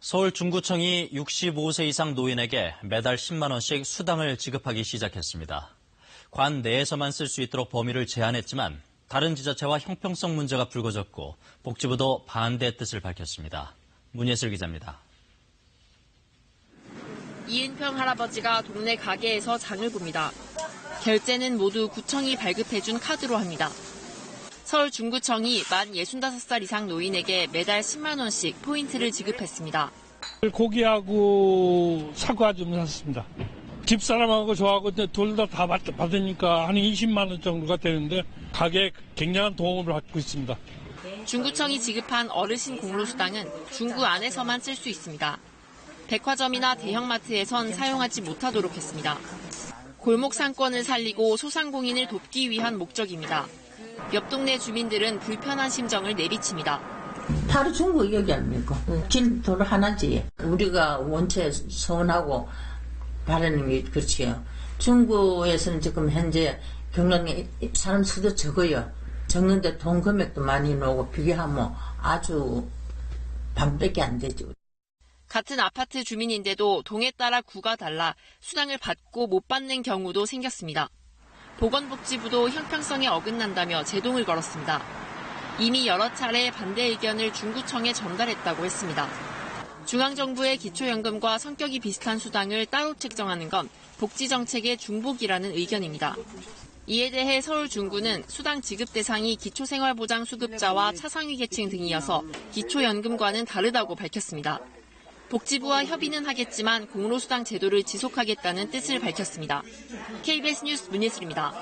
서울 중구청이 65세 이상 노인에게 매달 10만 원씩 수당을 지급하기 시작했습니다. 관 내에서만 쓸 수 있도록 범위를 제한했지만 다른 지자체와 형평성 문제가 불거졌고 복지부도 반대 뜻을 밝혔습니다. 문예슬 기자입니다. 이은평 할아버지가 동네 가게에서 장을 봅니다. 결제는 모두 구청이 발급해준 카드로 합니다. 서울 중구청이 만 65살 이상 노인에게 매달 10만 원씩 포인트를 지급했습니다. 고기하고 사과 좀 샀습니다. 집사람하고 저하고 둘다다 받으니까 한 20만 원 정도가 되는데 가게에 굉장한 도움을 받고 있습니다. 중구청이 지급한 어르신 공로수당은 중구 안에서만 쓸 수 있습니다. 백화점이나 대형마트에선 사용하지 못하도록 했습니다. 골목 상권을 살리고 소상공인을 돕기 위한 목적입니다. 옆 동네 주민들은 불편한 심정을 내비칩니다. 바로 중국 여기 아닙니까? 길 도로 하나지. 우리가 원체 서운하고 바라는 게 그렇지요. 중국에서는 지금 현재 경력에 사람 수도 적어요. 적는데 돈 금액도 많이 나오고 비교하면 아주 반밖에 안 되죠. 같은 아파트 주민인데도 동에 따라 구가 달라 수당을 받고 못 받는 경우도 생겼습니다. 보건복지부도 형평성에 어긋난다며 제동을 걸었습니다. 이미 여러 차례 반대 의견을 중구청에 전달했다고 했습니다. 중앙정부의 기초연금과 성격이 비슷한 수당을 따로 책정하는 건 복지정책의 중복이라는 의견입니다. 이에 대해 서울 중구는 수당 지급 대상이 기초생활보장 수급자와 차상위 계층 등이어서 기초연금과는 다르다고 밝혔습니다. 복지부와 협의는 하겠지만 공로수당 제도를 지속하겠다는 뜻을 밝혔습니다. KBS 뉴스 문예슬입니다.